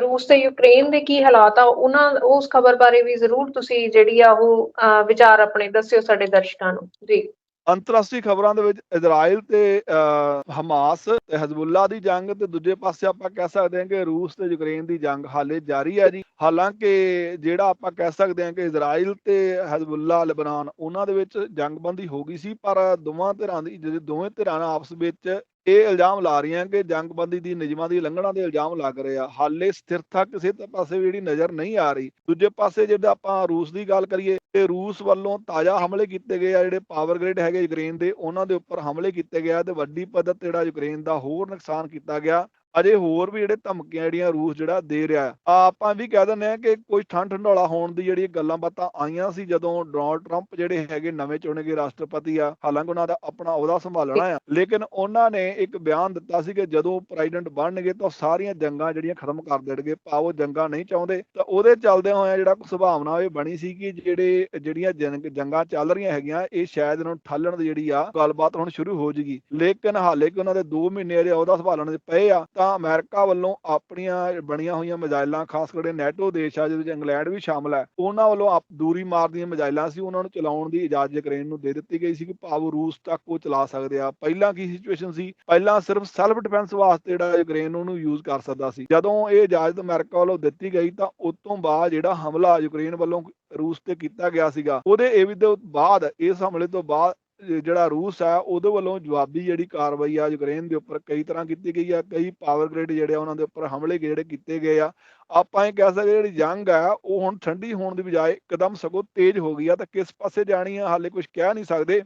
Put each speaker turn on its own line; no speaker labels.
ਰੂਸ ਤੇ ਯੂਕਰੇਨ ਦੇ ਕੀ ਹਾਲਾਤ ਆ, ਉਹਨਾਂ, ਉਸ ਖਬਰ ਬਾਰੇ ਵੀ ਜ਼ਰੂਰ ਤੁਸੀਂ ਜਿਹੜੀ ਆ ਉਹ ਵਿਚਾਰ ਆਪਣੇ ਦੱਸਿਓ ਸਾਡੇ ਦਰਸ਼ਕਾਂ ਨੂੰ। ਜੀ।
ਅੰਤਰਰਾਸ਼ਟਰੀ ਖਬਰਾਂ ਦੇ ਵਿੱਚ ਇਜ਼ਰਾਈਲ ਤੇ ਹਮਾਸ ਤੇ ਹਜ਼ਬੁੱਲਾ ਦੀ ਜੰਗ ਤੇ ਦੂਜੇ ਪਾਸੇ ਆਪਾਂ ਕਹਿ ਸਕਦੇ ਹਾਂ ਕਿ ਰੂਸ ਤੇ ਯੂਕਰੇਨ ਦੀ ਜੰਗ ਹਾਲੇ ਜਾਰੀ ਹੈ ਜੀ। ਹਾਲਾਂਕਿ ਜਿਹੜਾ ਆਪਾਂ ਕਹਿ ਸਕਦੇ ਹਾਂ ਕਿ ਇਜ਼ਰਾਈਲ ਤੇ ਹਜ਼ਬੁੱਲਾ, ਲਬਨਾਨ, ਉਹਨਾਂ ਦੇ ਵਿੱਚ ਜੰਗਬੰਦੀ ਹੋ ਗਈ ਸੀ, ਪਰ ਦੋਵਾਂ ਧਿਰਾਂ ਦੀ, ਜਿਹੜੇ ਦੋਵੇਂ ਧਿਰਾਂ ਆਪਸ ਵਿੱਚ ਇਹ ਇਲਜ਼ਾਮ ਲਾ ਰਹੀਆਂ ਕਿ ਜੰਗਬੰਦੀ ਦੀ, ਨਿਯਮਾਂ ਦੀ ਉਲੰਘਣਾ ਦੇ ਇਲਜ਼ਾਮ ਲੱਗ ਰਹੇ ਆ। ਹਾਲੇ ਸਥਿਰਤਾ ਕਿਸੇ ਪਾਸੇ ਵੀ ਜਿਹੜੀ ਨਜ਼ਰ ਨਹੀਂ ਆ ਰਹੀ। ਦੂਜੇ ਪਾਸੇ ਜੇ ਆਪਾਂ ਰੂਸ ਦੀ ਗੱਲ ਕਰੀਏ ਤੇ ਰੂਸ ਵੱਲੋਂ ਤਾਜ਼ਾ ਹਮਲੇ ਕੀਤੇ ਗਏ ਆ ਜਿਹੜੇ ਪਾਵਰ ਗ੍ਰਿਡ ਹੈਗੇ ਯੂਕਰੇਨ ਦੇ, ਉਹਨਾਂ ਦੇ ਉੱਪਰ ਹਮਲੇ ਕੀਤੇ ਗਏ ਆ ਤੇ ਵੱਡੀ ਪੱਧਰ ਤੇ ਜਿਹੜਾ ਯੂਕਰੇਨ ਦਾ ਹੋਰ ਨੁਕਸਾਨ ਕੀਤਾ ਗਿਆ। ਅਜੇ ਹੋਰ ਵੀ ਜਿਹੜੇ ਧਮਕੀਆਂ, ਜਿਹੜੀਆਂ ਰੂਸ ਜਿਹੜਾ ਦੇ ਰਿਹਾ ਆ ਆਪਾਂ ਵੀ ਕਹਿ ਦਿੰਦੇ ਆ ਕਿ ਕੋਈ ਠੰਡ ਠੰਡੋਲਾ ਹੋਣ ਦੀ ਜਿਹੜੀ ਗੱਲਾਂ ਬਾਤਾਂ ਆਈਆਂ ਸੀ ਜਦੋਂ ਡੋਨਾਲਡ ਟਰੰਪ ਜਿਹੜੇ ਹੈਗੇ ਨਵੇਂ ਚੁਣੇ ਗਏ ਰਾਸ਼ਟਰਪਤੀ ਆ, ਹਾਲਾਂਕਿ ਉਹਨਾਂ ਦਾ ਆਪਣਾ ਅਹੁਦਾ ਸੰਭਾਲਣਾ ਆ, ਲੇਕਿਨ ਉਹਨਾਂ ਨੇ ਇੱਕ ਬਿਆਨ ਦਿੱਤਾ ਸੀ ਕਿ ਜਦੋਂ ਪ੍ਰੈਜ਼ੀਡੈਂਟ ਬਣਨਗੇ ਤਾਂ ਸਾਰੀਆਂ ਜੰਗਾਂ ਜਿਹੜੀਆਂ ਖਤਮ ਕਰ ਦੇਣਗੇ ਪਾਵੋ ਜੰਗਾਂ ਨਹੀਂ ਚਾਹੁੰਦੇ, ਤਾਂ ਉਹਦੇ ਚੱਲਦੇ ਹੋਇਆ ਜਿਹੜਾ ਸੁਭਾਵਨਾ ਇਹ ਬਣੀ ਸੀ ਕਿ ਜਿਹੜੇ ਜਿਹੜੀਆਂ ਜੰਗ- ਜੰਗਾਂ ਚੱਲ ਰਹੀਆਂ ਹੈਗੀਆਂ, ਇਹ ਸ਼ਾਇਦ ਇਹਨਾਂ ਨੂੰ ਠੱਲਣ ਦੀ ਜਿਹੜੀ ਆ, ਗੱਲਬਾਤ ਹੁਣ ਸ਼ੁਰੂ ਹੋ ਜੂਗੀ ਲੇਕਿਨ ਹਾਲੇ ਕਿ ਉਹਨਾਂ ਦੇ 2 ਮਹੀਨੇ ਜਿਹੜੇ ਅਹੁਦਾ ਸੰਭਾਲਣ ਦੇ ਪਏ ਆ ਤਾਂ ਅਮਰੀਕਾ ਵੱਲੋਂ ਆਪਣੀਆਂ ਬਣੀਆਂ ਹੋਈਆਂ ਮਿਜ਼ਾਈਲਾਂ, ਖਾਸ ਕਰਕੇ ਨੈਟੋ ਦੇਸ਼ ਆ, ਜਿਹਦੇ ਵਿੱਚ ਇੰਗਲੈਂਡ ਵੀ ਸ਼ਾਮਲ ਹੈ, ਉਹਨਾਂ ਵੱਲੋਂ ਆਪ ਦੂਰੀ ਮਾਰਦੀਆਂ ਮਿਜ਼ਾਈਲਾਂ ਸੀ, ਉਹਨਾਂ ਨੂੰ ਚਲਾਉਣ ਦੀ ਇਜਾਜ਼ਤ ਯੂਕਰੇਨ ਨੂੰ ਦੇ ਦਿੱਤੀ ਗਈ ਸੀ ਕਿ ਭਾਵ ਰੂਸ ਤੱਕ ਉਹ ਚਲਾ ਸਕਦੇ ਆ। ਪਹਿਲਾਂ ਕੀ ਸਿਚੁਏਸ਼ਨ ਸੀ? ਪਹਿਲਾਂ ਸਿਰਫ ਸੈਲਫ ਡਿਫੈਂਸ ਵਾਸਤੇ ਜਿਹੜਾ ਯੂਕਰੇਨ ਉਹਨੂੰ ਯੂਜ਼ ਕਰ ਸਕਦਾ ਸੀ। ਜਦੋਂ ਇਹ ਇਜਾਜ਼ਤ ਅਮਰੀਕਾ ਵੱਲੋਂ ਦਿੱਤੀ ਗਈ, ਤਾਂ ਉਸ ਤੋਂ ਬਾਅਦ ਜਿਹੜਾ ਹਮਲਾ ਯੂਕਰੇਨ ਵੱਲੋਂ ਰੂਸ ਤੇ ਕੀਤਾ ਗਿਆ ਸੀਗਾ, ਉਹਦੇ ਇਹ ਵੀ ਦੇ ਬਾਅਦ, ਇਸ ਹਮਲੇ ਤੋਂ ਬਾਅਦ ਜਿਹੜਾ ਰੂਸ ਆ ਉਹਦੇ ਵੱਲੋਂ ਜਵਾਬੀ ਜਿਹੜੀ ਕਾਰਵਾਈ ਆ ਯੂਕਰੇਨ ਦੇ ਉੱਪਰ ਕਈ ਤਰ੍ਹਾਂ ਕੀਤੀ ਗਈ ਆ, ਕਈ ਪਾਵਰ ਗ੍ਰਿਡ ਜਿਹੜੇ ਆ, ਉਹਨਾਂ ਦੇ ਉੱਪਰ ਹਮਲੇ ਜਿਹੜੇ ਕੀਤੇ ਗਏ ਆ। ਆਪਾਂ ਇਹ ਕਹਿ ਸਕਦੇ ਜਿਹੜੀ ਜੰਗ ਆ, ਉਹ ਹੁਣ ਠੰਡੀ ਹੋਣ ਦੀ ਬਜਾਏ ਇੱਕਦਮ ਸਗੋਂ ਤੇਜ਼ ਹੋ ਗਈ ਆ, ਤਾਂ ਕਿਸ ਪਾਸੇ ਜਾਣੀ ਆ, ਹਾਲੇ ਕੁਝ ਕਹਿ ਨਹੀਂ ਸਕਦੇ।